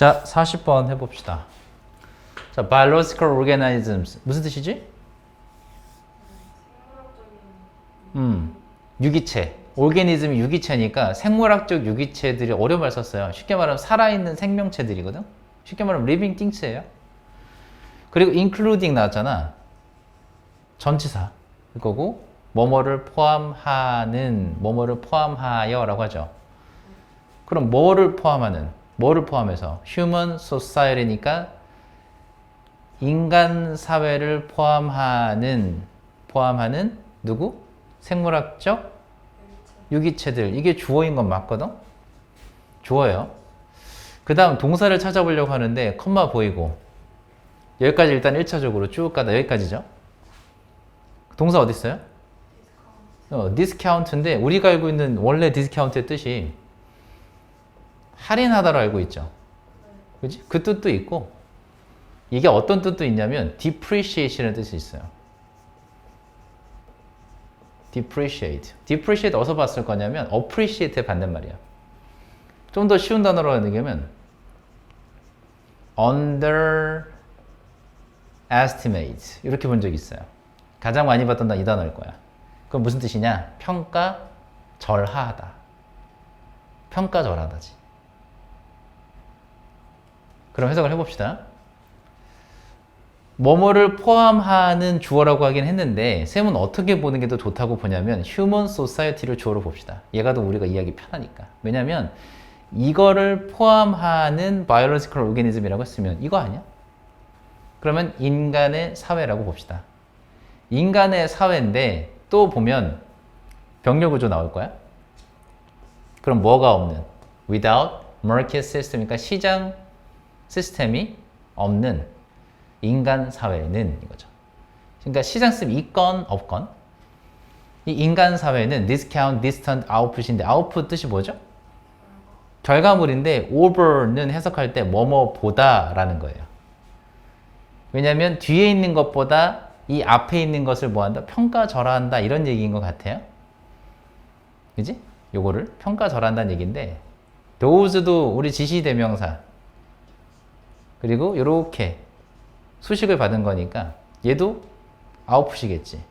자, 40번 해봅시다. 자, biological organisms 무슨 뜻이지? 음, 유기체. 오르게니즘이 유기체니까 생물학적 유기체들이 어려운 말 썼어요. 쉽게 말하면 살아있는 생명체들이거든. 쉽게 말하면 living things예요. 그리고 including 나왔잖아. 전치사. 그거고 뭐뭐를 포함하는 뭐뭐를 포함하여 라고 하죠. 그럼 뭐를 포함하는 뭐를 포함해서 human society니까 인간 사회를 포함하는 포함하는 누구? 생물학적 유기체들 이게 주어인 건 맞거든? 주어요. 그 다음 동사를 찾아보려고 하는데 컴마 보이고 여기까지 일단 1차적으로 쭉 가다 여기까지죠. 동사 어디 있어요? 어, 디스카운트인데 우리가 알고 있는 원래 디스카운트의 뜻이 할인하다로 알고 있죠. 그지? 그 뜻도 있고 이게 어떤 뜻도 있냐면 depreciation의 뜻이 있어요. depreciate. depreciate 어디서 봤을 거냐면 appreciate에 받는 말이야. 좀 더 쉬운 단어로 얘기하면 underestimate 이렇게 본 적이 있어요. 가장 많이 봤던 단어 이 단어일 거야. 그건 무슨 뜻이냐? 평가 절하하다. 평가 절하다지. 그럼 해석을 해봅시다. 뭐뭐를 포함하는 주어라고 하긴 했는데 쌤은 어떻게 보는 게 더 좋다고 보냐면 휴먼 소사이어티를 주어로 봅시다. 얘가 더 우리가 이해하기 편하니까. 왜냐면 이거를 포함하는 바이올로지컬 오르게니즘이라고 했으면 이거 아니야? 그러면 인간의 사회라고 봅시다. 인간의 사회인데 또 보면 병력 구조 나올 거야? 그럼 뭐가 없는? without market system, 그러니까 시장 시스템이 없는 인간 사회는 이거죠. 그러니까 시장 시스템이 있건 없건 이 인간 사회는 discount, distant, output인데 output 뜻이 뭐죠? 결과물인데 over는 해석할 때 뭐뭐 보다라는 거예요. 왜냐하면 뒤에 있는 것보다 이 앞에 있는 것을 뭐한다? 평가절하한다 이런 얘기인 것 같아요. 그지? 요거를 평가절한다는 얘기인데 those도 우리 지시대명사 그리고 요렇게 수식을 받은 거니까 얘도 아웃풋이겠지.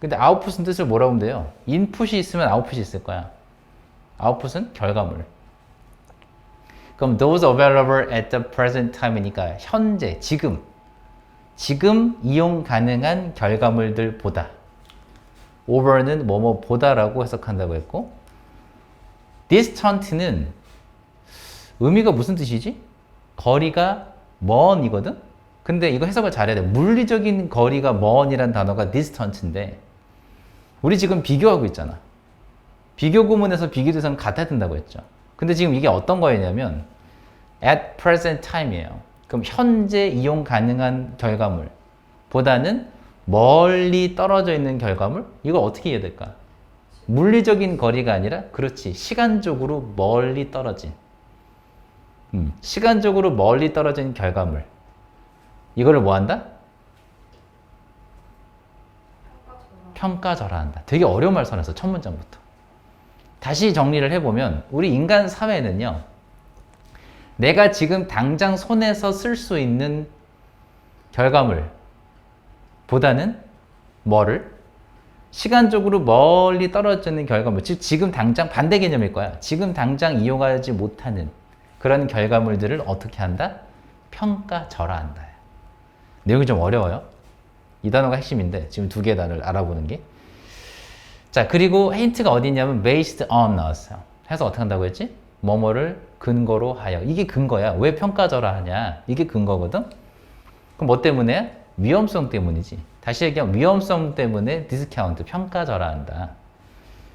근데 아웃풋은 뜻을 뭐라고 하면 돼요? 인풋이 있으면 아웃풋이 있을 거야. 아웃풋은 결과물. 그럼 those available at the present time이니까 현재, 지금, 지금 이용 가능한 결과물들보다 over는 뭐뭐 보다라고 해석한다고 했고 distant는 의미가 무슨 뜻이지? 거리가 먼이거든? 근데 이거 해석을 잘해야 돼. 물리적인 거리가 먼이란 단어가 distant인데 우리 지금 비교하고 있잖아. 비교 구문에서 비교 대상 같아야 된다고 했죠. 근데 지금 이게 어떤 거였냐면 at present time이에요. 그럼 현재 이용 가능한 결과물 보다는 멀리 떨어져 있는 결과물? 이거 어떻게 이해야 될까? 물리적인 거리가 아니라 그렇지 시간적으로 멀리 떨어진 음, 시간적으로 멀리 떨어진 결과물 이거를 뭐 한다? 평가절하한다. 되게 어려운 말 써놨어 첫 문장부터. 다시 정리를 해보면 우리 인간 사회는요. 내가 지금 당장 손에서 쓸 수 있는 결과물 보다는 뭐를 시간적으로 멀리 떨어져 있는 결과물 즉 지금 당장 반대 개념일 거야. 지금 당장 이용하지 못하는 그런 결과물들을 어떻게 한다? 평가절하한다. 내용이 좀 어려워요. 이 단어가 핵심인데 지금 두 개의 단어를 알아보는 게. 자 그리고 힌트가 어디 있냐면 based on 나왔어요. 해서 어떻게 한다고 했지? 뭐뭐를 근거로 하여. 이게 근거야. 왜 평가절하하냐? 이게 근거거든. 그럼 뭐 때문에? 위험성 때문이지. 다시 얘기하면 위험성 때문에 디스카운트 평가절하한다.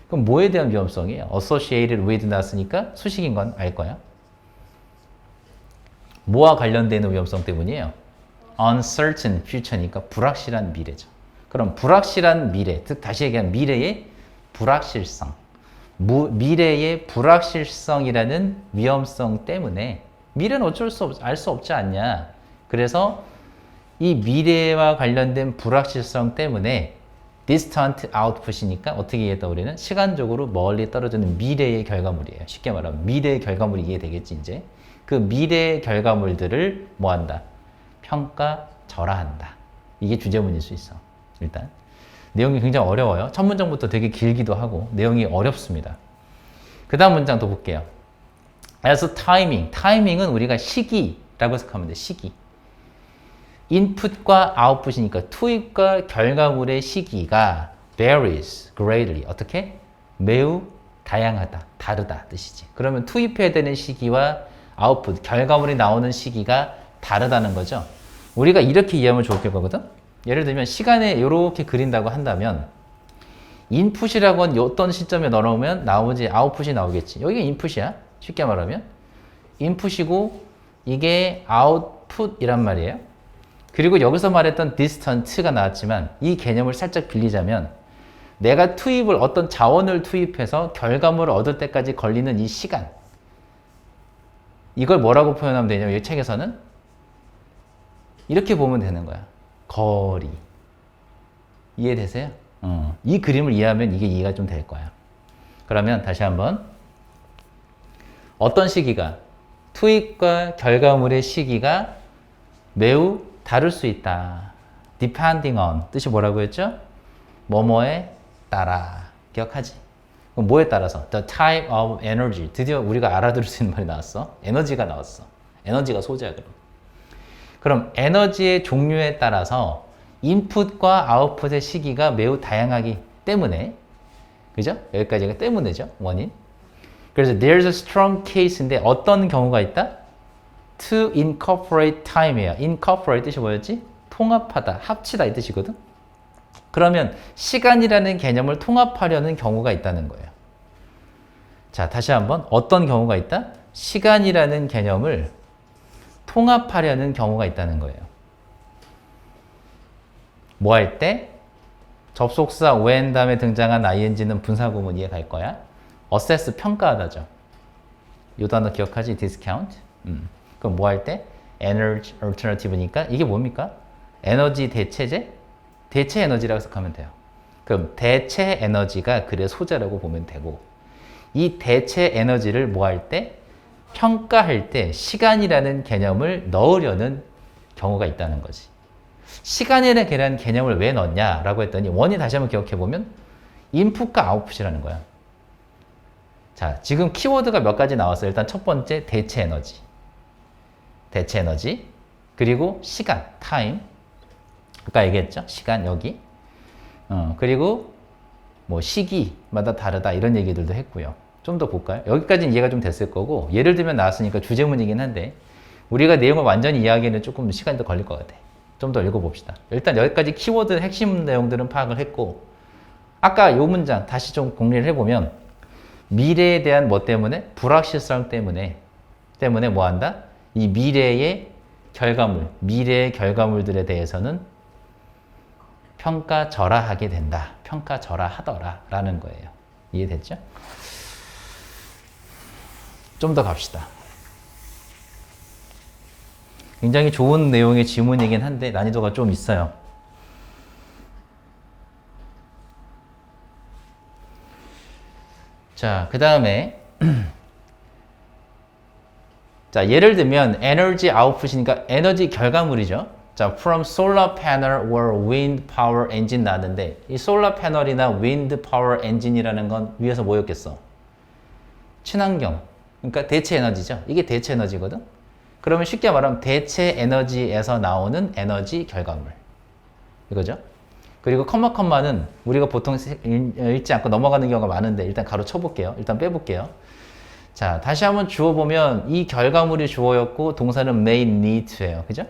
그럼 뭐에 대한 위험성이에요? associated with 나왔으니까 수식인 건 알 거야. 뭐와 관련되는 위험성 때문이에요? uncertain future니까 불확실한 미래죠. 그럼 불확실한 미래, 즉 다시 얘기하면 미래의 불확실성, 무, 미래의 불확실성이라는 위험성 때문에 미래는 어쩔 수 없, 알 수 없지 않냐. 그래서 이 미래와 관련된 불확실성 때문에 distant output이니까 어떻게 이해했다 우리는 시간적으로 멀리 떨어지는 미래의 결과물이에요. 쉽게 말하면 미래의 결과물이 이해되겠지 이제. 그 미래의 결과물들을 뭐 한다? 평가 절하한다. 이게 주제문일 수 있어. 일단 내용이 굉장히 어려워요. 첫 문장부터 되게 길기도 하고 내용이 어렵습니다. 그 다음 문장 또 볼게요. as timing. 타이밍은 우리가 시기라고 해석하면 돼. 시기. 인풋과 아웃풋이니까 투입과 결과물의 시기가 varies greatly. 어떻게? 매우 다양하다. 다르다 뜻이지. 그러면 투입해야 되는 시기와 아웃풋, 결과물이 나오는 시기가 다르다는 거죠. 우리가 이렇게 이해하면 좋을 거거든. 예를 들면 시간에 이렇게 그린다고 한다면 인풋이라고 는 어떤 시점에 넣어놓으면 나오지 아웃풋이 나오겠지. 여기가 인풋이야. 쉽게 말하면 인풋이고 이게 아웃풋이란 말이에요. 그리고 여기서 말했던 distance가 나왔지만 이 개념을 살짝 빌리자면 내가 투입을 어떤 자원을 투입해서 결과물을 얻을 때까지 걸리는 이 시간 이걸 뭐라고 표현하면 되냐면 이 책에서는 이렇게 보면 되는 거야. 거리. 이해되세요? 어, 이 그림을 이해하면 이게 이해가 좀 될 거야. 그러면 다시 한번 어떤 시기가 투입과 결과물의 시기가 매우 다를 수 있다. depending on 뜻이 뭐라고 했죠? 뭐뭐에 따라 기억하지? 뭐에 따라서? the type of energy 드디어 우리가 알아들을 수 있는 말이 나왔어. 에너지가 나왔어. 에너지가 소재야 그럼. 그럼 에너지의 종류에 따라서 인풋과 아웃풋의 시기가 매우 다양하기 때문에 그죠? 여기까지가 때문에죠. 원인. 그래서 there's a strong case인데 어떤 경우가 있다? to incorporate time이에요. incorporate 뜻이 뭐였지? 통합하다, 합치다 이 뜻이거든. 그러면 시간이라는 개념을 통합하려는 경우가 있다는 거예요. 자, 다시 한번 어떤 경우가 있다? 시간이라는 개념을 통합하려는 경우가 있다는 거예요. 뭐 할 때? 접속사 when 다음에 등장한 ing는 분사구문 이해 갈 거야. assess 평가하다죠. 이 단어 기억하지? discount. 음. 그럼 뭐 할 때? energy alternative니까 이게 뭡니까? 에너지 대체제? 대체 에너지라고 해석하면 돼요. 그럼 대체 에너지가 글의 소재라고 보면 되고 이 대체 에너지를 뭐 할 때? 평가할 때 시간이라는 개념을 넣으려는 경우가 있다는 거지. 시간이라는 개념을 왜 넣냐라고 했더니 원이 다시 한번 기억해 보면 인풋과 아웃풋이라는 거야. 자, 지금 키워드가 몇 가지 나왔어요. 일단 첫 번째 대체 에너지. 대체 에너지. 그리고 시간, 타임. 아까 얘기했죠? 시간 여기. 어, 그리고 뭐 시기마다 다르다 이런 얘기들도 했고요. 좀 더 볼까요? 여기까지는 이해가 좀 됐을 거고 예를 들면 나왔으니까 주제문이긴 한데 우리가 내용을 완전히 이해하기에는 조금 시간이 더 걸릴 것 같아. 좀 더 읽어봅시다. 일단 여기까지 키워드 핵심 내용들은 파악을 했고 아까 요 문장 다시 좀 공리를 해보면 미래에 대한 뭐 때문에 불확실성 때문에 때문에 뭐 한다? 이 미래의 결과물, 미래의 결과물들에 대해서는 평가절하하게 된다. 평가절하하더라라는 거예요. 이해됐죠? 좀 더 갑시다. 굉장히 좋은 내용의 지문이긴 한데 난이도가 좀 있어요. 자, 그 다음에 자, 예를 들면 에너지 아웃풋이니까 에너지 결과물이죠. 자, from solar panel or wind power engine 나왔는데 이 solar 패널이나 wind power engine이라는 건 위에서 뭐였겠어? 친환경. 그러니까 대체 에너지죠. 이게 대체 에너지거든. 그러면 쉽게 말하면 대체 에너지에서 나오는 에너지 결과물. 이거죠. 그리고 컴마 컴마는 우리가 보통 읽지 않고 넘어가는 경우가 많은데 일단 가로 쳐볼게요. 일단 빼볼게요. 자, 다시 한번 주어 보면 이 결과물이 주어였고 동사는 may need to예요. 그죠?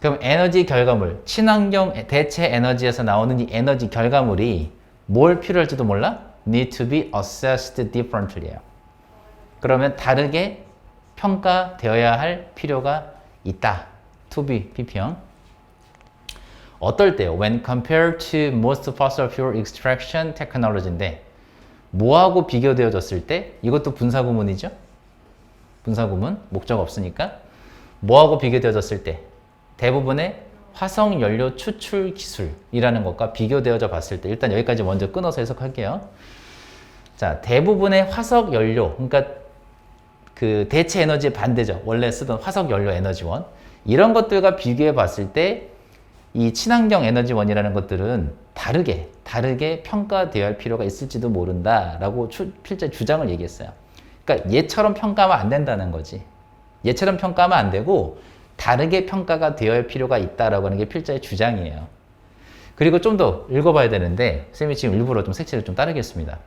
그럼 에너지 결과물, 친환경 대체 에너지에서 나오는 이 에너지 결과물이 뭘 필요할지도 몰라? need to be assessed differently예요. 그러면 다르게 평가되어야 할 필요가 있다. to be pp형. 어떨 때요? When compared to most fossil fuel extraction technology인데 뭐하고 비교되어졌을 때 이것도 분사구문이죠? 분사구문 목적 없으니까 뭐하고 비교되어졌을 때 대부분의 화석 연료 추출 기술이라는 것과 비교되어져 봤을 때 일단 여기까지 먼저 끊어서 해석할게요. 자, 대부분의 화석 연료, 그러니까 그 대체 에너지의 반대죠. 원래 쓰던 화석 연료 에너지원. 이런 것들과 비교해 봤을 때 이 친환경 에너지원이라는 것들은 다르게, 다르게 평가되어야 할 필요가 있을지도 모른다라고 추, 필자 주장을 얘기했어요. 그러니까 얘처럼 평가하면 안 된다는 거지. 얘처럼 평가하면 안 되고 다르게 평가가 되어야 할 필요가 있다라고 하는 게 필자의 주장이에요. 그리고 좀 더 읽어봐야 되는데 쌤이 지금 일부러 좀 색칠을 좀 따르겠습니다.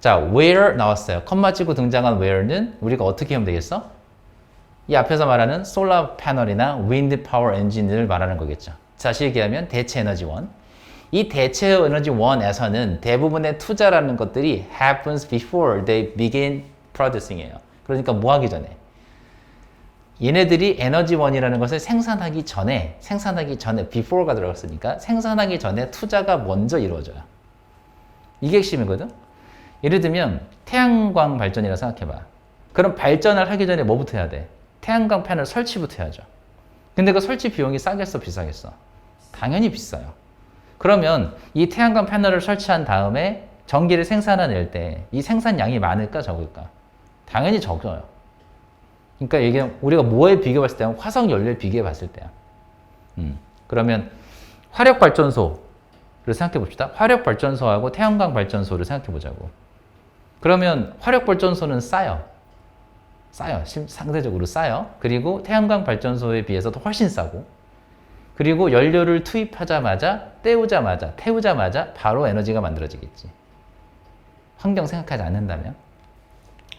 자, where 나왔어요. 컴마 찍고 등장한 where는 우리가 어떻게 하면 되겠어? 이 앞에서 말하는 솔라 패널이나 윈드 파워 엔진을 말하는 거겠죠. 다시 얘기하면 대체 에너지원. 이 대체 에너지원에서는 대부분의 투자라는 것들이 happens before they begin producing이에요. 그러니까 뭐 하기 전에 얘네들이 에너지원이라는 것을 생산하기 전에 생산하기 전에 before가 들어갔으니까 생산하기 전에 투자가 먼저 이루어져요. 이게 핵심이거든. 예를 들면 태양광 발전이라 생각해봐. 그럼 발전을 하기 전에 뭐부터 해야 돼? 태양광 패널 설치부터 해야죠. 근데 그 설치 비용이 싸겠어, 비싸겠어? 당연히 비싸요. 그러면 이 태양광 패널을 설치한 다음에 전기를 생산해낼 때 이 생산량이 많을까 적을까? 당연히 적어요. 그러니까 이게 우리가 뭐에 비교해 봤을 때는 화석 연료에 비교해 봤을 때야. 음. 그러면 화력 발전소를 생각해 봅시다. 화력 발전소하고 태양광 발전소를 생각해 보자고. 그러면 화력 발전소는 싸요. 싸요. 심- 상대적으로 싸요. 그리고 태양광 발전소에 비해서도 훨씬 싸고. 그리고 연료를 투입하자마자 때우자마자 태우자마자 바로 에너지가 만들어지겠지. 환경 생각하지 않는다면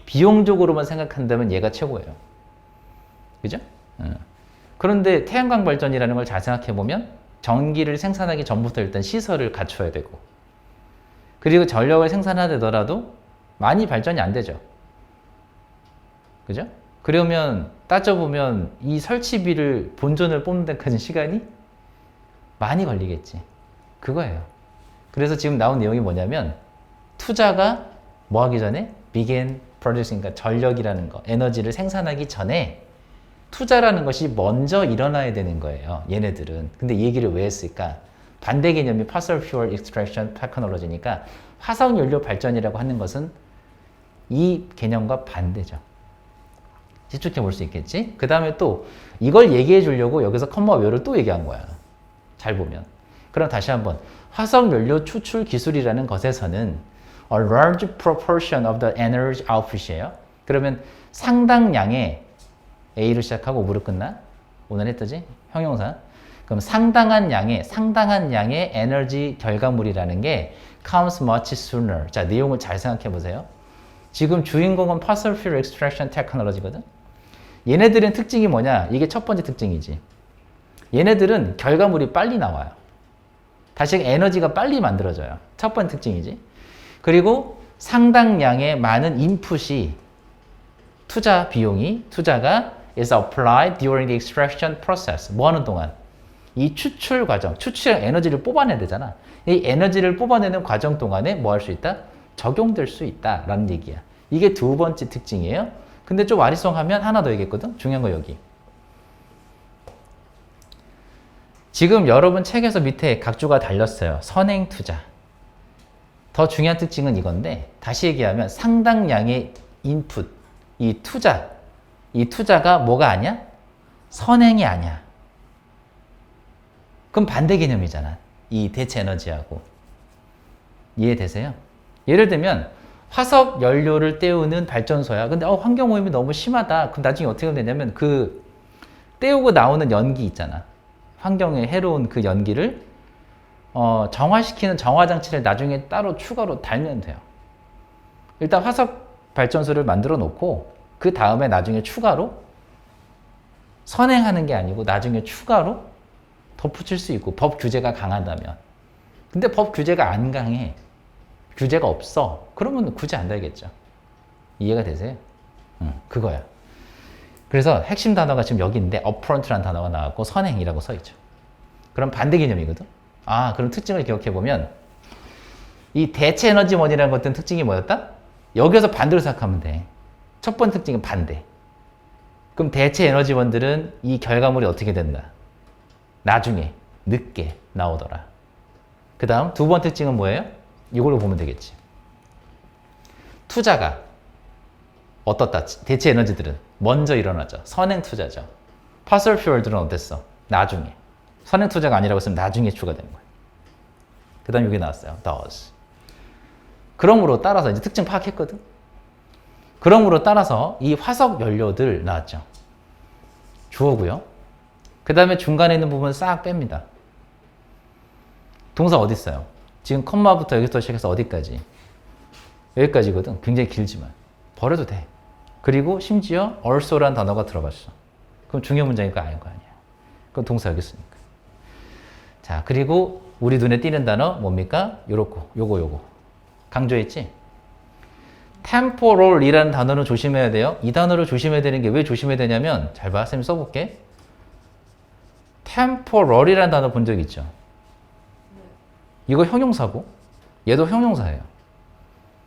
비용적으로만 생각한다면 얘가 최고예요. 그죠? 어. 그런데 태양광 발전이라는 걸 잘 생각해 보면 전기를 생산하기 전부터 일단 시설을 갖춰야 되고 그리고 전력을 생산하더라도 많이 발전이 안 되죠. 그죠? 그러면 따져보면 이 설치비를 본전을 뽑는 데까지 시간이 많이 걸리겠지. 그거예요. 그래서 지금 나온 내용이 뭐냐면 투자가 뭐 하기 전에 begin producing, 그러니까 전력이라는 거, 에너지를 생산하기 전에 투자라는 것이 먼저 일어나야 되는 거예요. 얘네들은. 근데 이 얘기를 왜 했을까? 반대 개념이 fossil fuel extraction technology니까 화석 연료 발전이라고 하는 것은 이 개념과 반대죠. 집중해 볼 수 있겠지? 그 다음에 또 이걸 얘기해 주려고 여기서 컴마 웨어를 또 얘기한 거야. 잘 보면. 그럼 다시 한번 화석 연료 추출 기술이라는 것에서는 a large proportion of the energy output이에요. 그러면 상당량의 A로 시작하고 무로 끝나? 오늘 했더지? 형용사. 그럼 상당한 양의 상당한 양의 에너지 결과물이라는 게 comes much sooner. 자, 내용을 잘 생각해 보세요. 지금 주인공은 fossil fuel extraction technology거든. 얘네들은 특징이 뭐냐? 이게 첫 번째 특징이지. 얘네들은 결과물이 빨리 나와요. 다시 에너지가 빨리 만들어져요. 첫 번째 특징이지. 그리고 상당량의 많은 인풋이 투자 비용이 투자가 is applied during the extraction process. 뭐 하는 동안? 이 추출 과정, 추출 에너지를 뽑아내야 되잖아. 이 에너지를 뽑아내는 과정 동안에 뭐 할 수 있다? 적용될 수 있다라는 얘기야. 이게 두 번째 특징이에요. 근데 좀 아리송하면 하나 더 얘기했거든. 중요한 거 여기. 지금 여러분 책에서 밑에 각주가 달렸어요. 선행 투자. 더 중요한 특징은 이건데 다시 얘기하면 상당량의 인풋, 이 투자, 이 투자가 뭐가 아니야? 선행이 아니야. 그럼 반대 개념이잖아. 이 대체 에너지하고. 이해되세요? 예를 들면 화석 연료를 때우는 발전소야. 근데 어, 환경 오염이 너무 심하다. 그럼 나중에 어떻게 되냐면 그 때우고 나오는 연기 있잖아. 환경에 해로운 그 연기를 어, 정화시키는 정화 장치를 나중에 따로 추가로 달면 돼요. 일단 화석 발전소를 만들어 놓고 그 다음에 나중에 추가로 선행하는 게 아니고 나중에 추가로 덧붙일 수 있고 법 규제가 강하다면. 근데 법 규제가 안 강해. 규제가 없어. 그러면 굳이 안 달겠죠. 이해가 되세요? 응, 그거야. 그래서 핵심 단어가 지금 여기 있는데 upfront라는 단어가 나왔고 선행이라고 써 있죠. 그럼 반대 개념이거든. 아, 그럼 특징을 기억해 보면 이 대체 에너지 원이라는 것들은 특징이 뭐였다? 여기서 반대로 생각하면 돼. 첫 번째 특징은 반대. 그럼 대체 에너지원들은 이 결과물이 어떻게 된다? 나중에, 늦게 나오더라. 그 다음 두 번째 특징은 뭐예요? 이걸로 보면 되겠지. 투자가 어떻다? 대체 에너지들은 먼저 일어나죠. 선행 투자죠. 파설 퓨얼들은 어땠어? 나중에. 선행 투자가 아니라고 했으면 나중에 추가되는 거예요. 그 다음 여기 나왔어요. does. 그러므로 따라서 이제 특징 파악했거든. 그러므로 따라서 이 화석 연료들 나왔죠. 주어고요. 그 다음에 중간에 있는 부분 싹 뺍니다. 동사 어디 있어요? 지금 컴마부터 여기서 시작해서 어디까지? 여기까지거든. 굉장히 길지만 버려도 돼. 그리고 심지어 also란 단어가 들어갔어. 그럼 중요 문장일 거 아닐 거 아니야. 그럼 동사 여기 있으니까. 자, 그리고 우리 눈에 띄는 단어 뭡니까? 요렇고, 요거, 요거. 강조했지? Temporal이라는 단어는 조심해야 돼요. 이 단어를 조심해야 되는 게 왜 조심해야 되냐면, 잘 봐. 쌤 써볼게. temporal이라는 단어 본 적 있죠? 이거 형용사고, 얘도 형용사예요.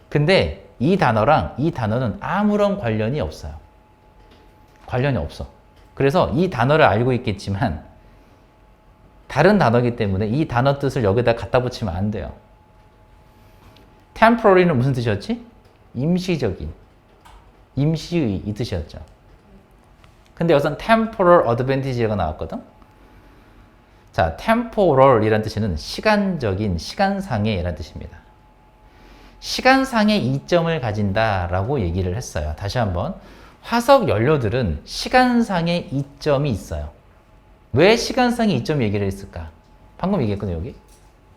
근데 이 단어랑 이 단어는 아무런 관련이 없어요. 관련이 없어. 그래서 이 단어를 알고 있겠지만, 다른 단어이기 때문에 이 단어 뜻을 여기다 갖다 붙이면 안 돼요. temporary는 무슨 뜻이었지? 임시적인, 임시의 이 뜻이었죠. 근데 여기서 temporal advantage가 나왔거든. 자, temporal이라는 뜻은 시간적인, 시간상의 이라는 뜻입니다. 시간상의 이점을 가진다 라고 얘기를 했어요. 다시 한번 화석 연료들은 시간상의 이점이 있어요. 왜 시간상의 이점 얘기를 했을까? 방금 얘기했거든요, 여기.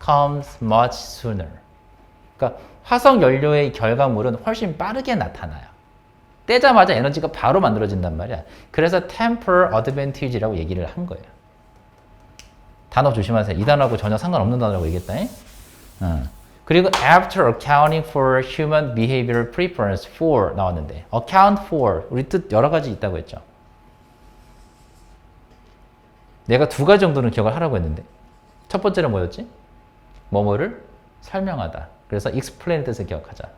comes much sooner. 그러니까 화석 연료의 결과물은 훨씬 빠르게 나타나요. 떼자마자 에너지가 바로 만들어진단 말이야. 그래서 temporal advantage라고 얘기를 한 거예요. 단어 조심하세요. 이 단어하고 전혀 상관없는 단어라고 얘기했다. 어. 그리고 after accounting for human behavioral preference for 나왔는데 account for 우리 뜻 여러 가지 있다고 했죠. 내가 두 가지 정도는 기억을 하라고 했는데 첫 번째는 뭐였지? 뭐뭐를 설명하다. 그래서 explain 뜻을 기억하자.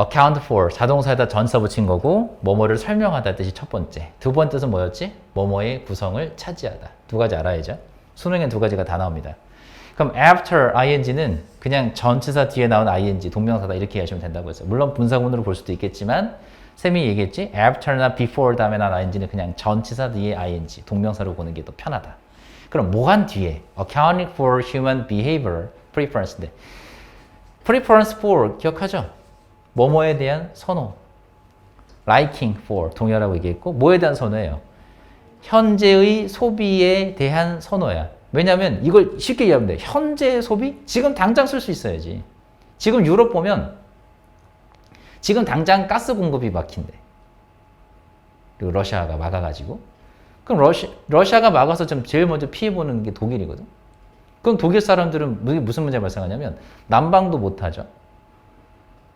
account for 자동사에다 전사 붙인 거고 뭐뭐를 설명하다 뜻이 첫 번째. 두 번째 뜻은 뭐였지? 뭐뭐의 구성을 차지하다. 두 가지 알아야죠. 수능엔 두 가지가 다 나옵니다. 그럼 after ing는 그냥 전치사 뒤에 나온 ing 동명사다 이렇게 이해하시면 된다고 했어요. 물론 분사구문으로 볼 수도 있겠지만 쌤이 얘기했지 after나 before 다음에 난 ing는 그냥 전치사 뒤에 ing 동명사로 보는 게 더 편하다. 그럼 뭐한 뒤에 accounting for human behavior preference인데 preference for 기억하죠? 뭐뭐에 대한 선호 liking for 동의하라고 얘기했고 뭐에 대한 선호예요? 현재의 소비에 대한 선호야. 왜냐하면 이걸 쉽게 이해하면 돼. 현재 소비? 지금 당장 쓸 수 있어야지. 지금 유럽 보면 지금 당장 가스 공급이 막힌대. 그리고 러시아가 막아가지고. 그럼 러시, 러시아가 막아서 좀 제일 먼저 피해보는 게 독일이거든. 그럼 독일 사람들은 무슨 문제가 발생하냐면 난방도 못 하죠.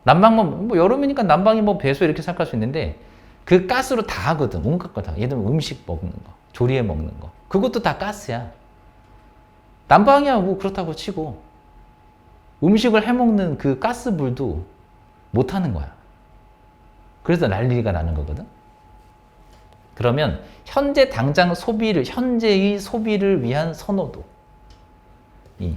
난방만 뭐 여름이니까 난방이 뭐 배수 이렇게 생각할 수 있는데 그 가스로 다 하거든. 온갖 거 다. 예를 들면 음식 먹는 거, 조리해 먹는 거. 그것도 다 가스야. 난방이야 뭐 그렇다고 치고 음식을 해 먹는 그 가스불도 못 하는 거야. 그래서 난리가 나는 거거든. 그러면 현재 당장 소비를 현재의 소비를 위한 선호도 이,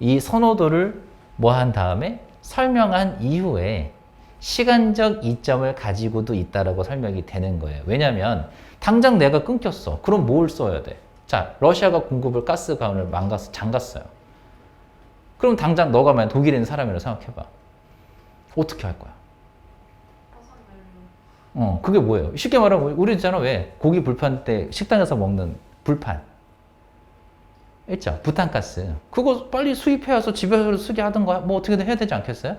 이 선호도를 뭐 한 다음에 설명한 이후에 시간적 이점을 가지고도 있다라고 설명이 되는 거예요. 왜냐하면 당장 내가 끊겼어. 그럼 뭘 써야 돼? 자, 러시아가 공급을 가스관을 망갔어, 잠갔어요. 그럼 당장 너가 만약 독일에 있는 사람이라고 생각해봐. 어떻게 할 거야? 어, 그게 뭐예요? 쉽게 말하면 우리 있잖아 왜 고기 불판 때 식당에서 먹는 불판 있죠 부탄가스 그거 빨리 수입해 와서 집에서 쓰게 하던가 뭐 어떻게든 해야 되지 않겠어요?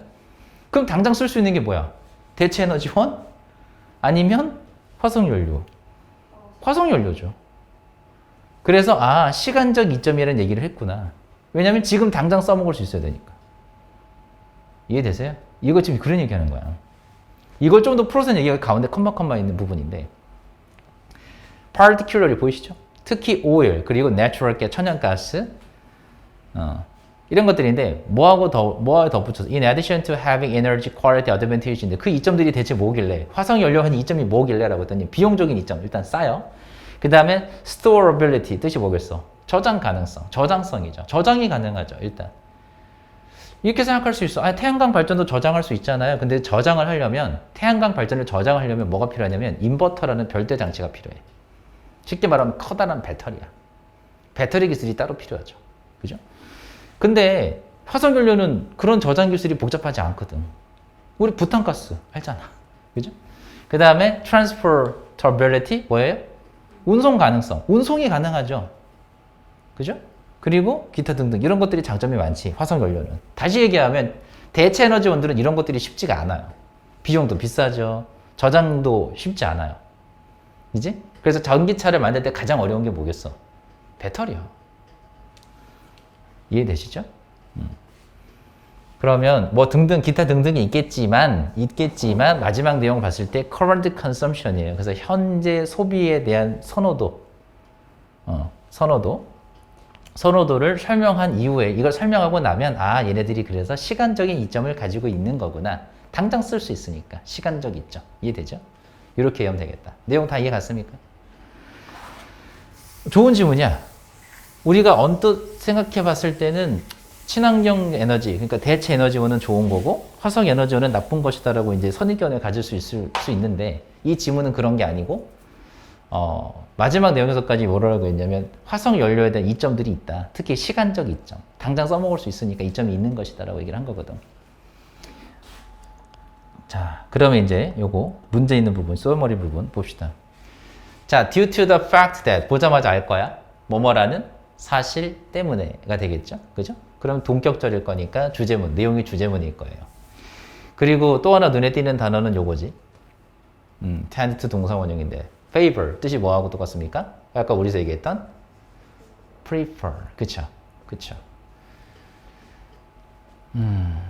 그럼 당장 쓸 수 있는 게 뭐야? 대체 에너지원 아니면 화석연료 화석연료죠. 그래서 아 시간적 이점이라는 얘기를 했구나. 왜냐하면 지금 당장 써먹을 수 있어야 되니까. 이해되세요? 이거 지금 그런 얘기하는 거야. 이걸 좀 더 풀어서 얘기가 가운데 컴마 컴마 있는 부분인데 particularly 보이시죠? 특히 오일 그리고 natural gas 천연가스 어, 이런 것들인데 뭐하고 더 뭐하고 덧붙여서 in addition to having energy quality advantage인데 그 이점들이 대체 뭐길래 화석 연료 한 이점이 뭐길래라고 했더니 비용적인 이점 일단 싸요. 그 다음에 storability 뜻이 뭐겠어? 저장 가능성, 저장성이죠. 저장이 가능하죠. 일단 이렇게 생각할 수 있어. 아, 태양광 발전도 저장할 수 있잖아요. 근데 저장을 하려면 태양광 발전을 저장하려면 뭐가 필요하냐면 인버터라는 별대 장치가 필요해. 쉽게 말하면 커다란 배터리야. 배터리 기술이 따로 필요하죠. 그죠? 근데 화석 연료는 그런 저장 기술이 복잡하지 않거든. 우리 부탄가스 알잖아. 그죠? 그 다음에 transportability 뭐예요? 운송 가능성. 운송이 가능하죠. 그죠? 그리고 기타 등등 이런 것들이 장점이 많지. 화석 연료는. 다시 얘기하면 대체 에너지원들은 이런 것들이 쉽지가 않아요. 비용도 비싸죠. 저장도 쉽지 않아요. 이제? 그래서 전기차를 만들 때 가장 어려운 게 뭐겠어? 배터리야. 이해되시죠? 음. 그러면 뭐 등등 기타 등등이 있겠지만 있겠지만 마지막 내용 봤을 때 current consumption이에요. 그래서 현재 소비에 대한 선호도 어, 선호도 선호도를 설명한 이후에 이걸 설명하고 나면 아 얘네들이 그래서 시간적인 이점을 가지고 있는 거구나. 당장 쓸 수 있으니까 시간적 이점 이해되죠? 이렇게 이해하면 되겠다. 내용 다 이해 갔습니까? 좋은 질문이야. 우리가 언뜻 생각해 봤을 때는 친환경 에너지, 그러니까 대체 에너지원은 좋은 거고 화석 에너지원은 나쁜 것이다라고 이제 선입견을 가질 수 있을 수 있는데 이 지문은 그런 게 아니고 어, 마지막 내용에서까지 뭐라고 했냐면 화석 연료에 대한 이점들이 있다. 특히 시간적 이점. 당장 써먹을 수 있으니까 이점이 있는 것이다라고 얘기를 한 거거든. 자, 그러면 이제 요거 문제 있는 부분, 쏘머리 부분 봅시다. 자, due to the fact that 보자마자 알 거야. 뭐뭐라는 사실 때문에가 되겠죠. 그죠? 그럼 동격절일 거니까 주제문, 내용이 주제문일 거예요. 그리고 또 하나 눈에 띄는 단어는 요거지. 음, tend to 동사원형인데 favor 뜻이 뭐하고 똑같습니까? 아까 우리서 얘기했던 prefer. 그쵸? 그쵸? 음,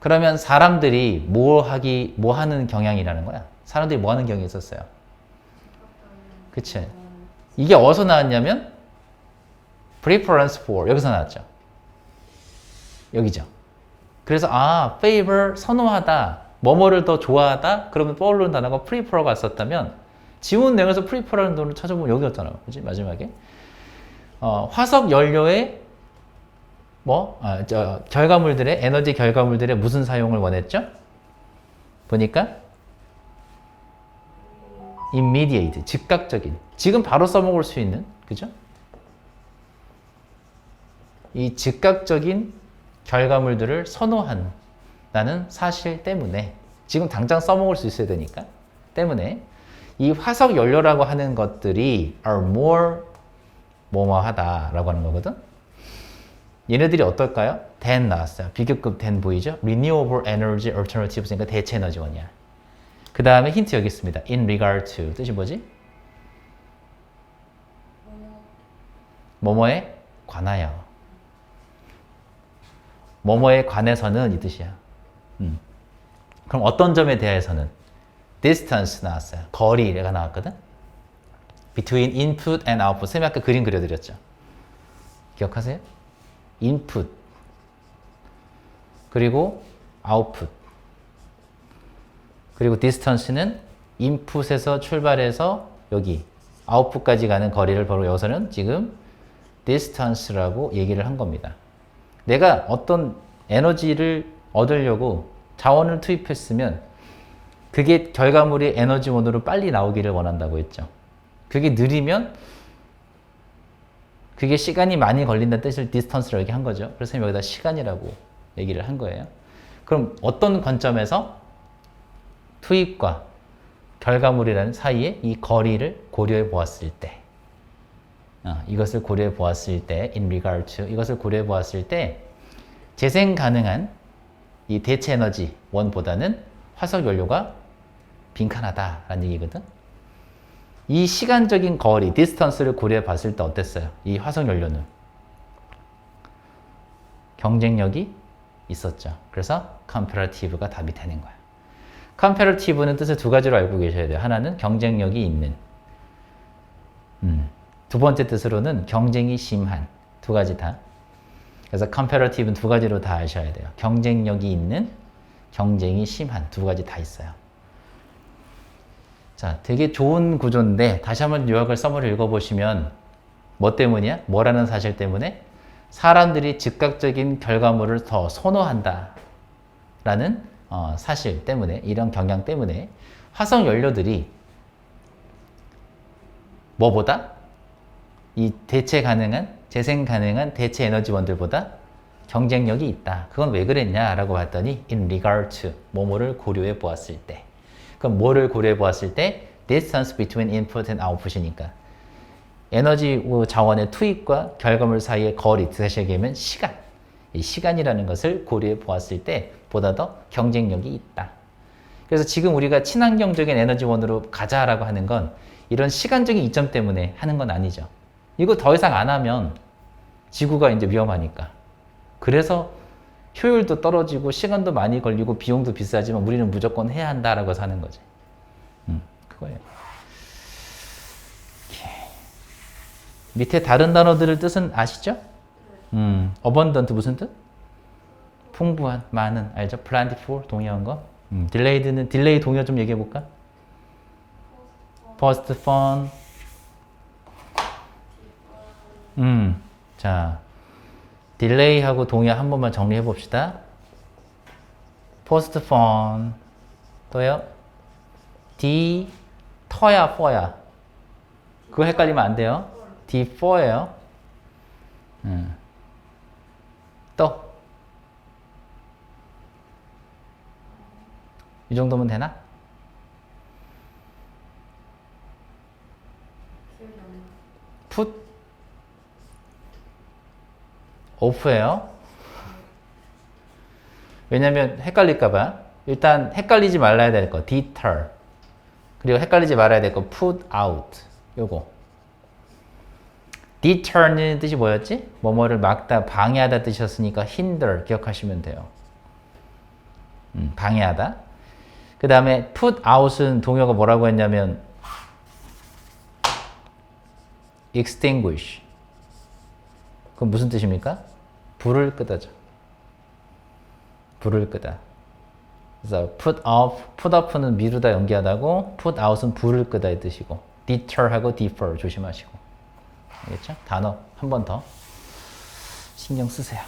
그러면 사람들이 뭐 하기, 뭐 하는 경향이라는 거야? 사람들이 뭐 하는 경향이 있었어요? 그치? 이게 어디서 나왔냐면 preference for 여기서 나왔죠. 여기죠. 그래서 아 favor 선호하다 뭐뭐를 더 좋아하다 그러면 떠오르는 단어가 prefer가 있었다면 지문 내용에서 prefer라는 단어를 찾아보면 여기였잖아요. 그지 마지막에 어, 화석 연료의 뭐 아, 저, 결과물들의 에너지 결과물들의 무슨 사용을 원했죠? 보니까 immediate 즉각적인 지금 바로 써먹을 수 있는 그죠? 이 즉각적인 결과물들을 선호한다는 사실 때문에 지금 당장 써먹을 수 있어야 되니까 때문에 이 화석 연료라고 하는 것들이 are more 뭐뭐하다라고 하는 거거든. 얘네들이 어떨까요? than 나왔어요. 비교급 than 보이죠? renewable energy alternatives니까 대체 에너지원이야. 그 다음에 힌트 여기 있습니다. in regard to 뜻이 뭐지? 뭐뭐에 관하여. 뭐뭐에 관해서는 이 뜻이야. 음. 그럼 어떤 점에 대해서는 distance 나왔어요. 거리가 나왔거든. between input and output. 쌤이 아까 그림 그려드렸죠. 기억하세요? input 그리고 output 그리고 distance는 input에서 출발해서 여기 output까지 가는 거리를 바로 여기서는 지금 distance라고 얘기를 한 겁니다. 내가 어떤 에너지를 얻으려고 자원을 투입했으면 그게 결과물이 에너지원으로 빨리 나오기를 원한다고 했죠. 그게 느리면 그게 시간이 많이 걸린다는 뜻을 디스턴스라고 얘기한 거죠. 그래서 여기다 시간이라고 얘기를 한 거예요. 그럼 어떤 관점에서 투입과 결과물이라는 사이에 이 거리를 고려해 보았을 때 어, 이것을 고려해 보았을 때 in regard to 이것을 고려해 보았을 때 재생 가능한 이 대체 에너지 원보다는 화석 연료가 빈칸하다라는 얘기거든. 이 시간적인 거리, 디스턴스를 고려해 봤을 때 어땠어요? 이 화석 연료는 경쟁력이 있었죠. 그래서 comparative가 답이 되는 거야. Comparative는 뜻을 두 가지로 알고 계셔야 돼요. 하나는 경쟁력이 있는. 음. 두 번째 뜻으로는 경쟁이 심한. 두 가지 다. 그래서 comparative는 두 가지로 다 아셔야 돼요. 경쟁력이 있는, 경쟁이 심한 두 가지 다 있어요. 자, 되게 좋은 구조인데 다시 한번 요약을 써머리 읽어보시면 뭐 때문이야? 뭐라는 사실 때문에 사람들이 즉각적인 결과물을 더 선호한다. 라는 어, 사실 때문에 이런 경향 때문에 화석 연료들이 뭐보다 이 대체 가능한 재생 가능한 대체 에너지원들보다 경쟁력이 있다. 그건 왜 그랬냐라고 봤더니 in regard to 뭐뭐를 고려해 보았을 때. 그럼 뭐를 고려해 보았을 때 distance between input and output이니까 에너지 자원의 투입과 결과물 사이의 거리, 다시 얘기하면 시간. 이 시간이라는 것을 고려해 보았을 때 보다 더 경쟁력이 있다. 그래서 지금 우리가 친환경적인 에너지원으로 가자라고 하는 건 이런 시간적인 이점 때문에 하는 건 아니죠. 이거 더 이상 안 하면 지구가 이제 위험하니까. 그래서 효율도 떨어지고 시간도 많이 걸리고 비용도 비싸지만 우리는 무조건 해야 한다라고 사는 거지. 음, 그거예요. 오케이. 밑에 다른 단어들을 뜻은 아시죠? 음, abundant 무슨 뜻? 풍부한, 많은, 알죠? plentiful 동의어인 거. 음, delayed는 딜레이 동의어 좀 얘기해 볼까? postpone. 음, 자, 딜레이하고 동의어 한 번만 정리해 봅시다. postpone. 또요? D, 터야, for야. 그거 헷갈리면 안 돼요. D, for예요. 음. 또. 이 정도면 되나? put off예요. 왜냐면 헷갈릴까봐. 일단 헷갈리지 말아야 될 거, deter. 그리고 헷갈리지 말아야 될 거, put out. 요거. deter는 뜻이 뭐였지? 뭐뭐를 막다, 방해하다 뜻이었으니까 hinder 기억하시면 돼요. 음, 방해하다. 그 다음에 put out은 동요가 뭐라고 했냐면 extinguish. 그건 무슨 뜻입니까? 불을 끄다죠. 불을 끄다. 그래서 put off, put off는 미루다 연기하다고 put out은 불을 끄다의 뜻이고 deter하고 defer 조심하시고 알겠죠? 단어 한 번 더 신경 쓰세요.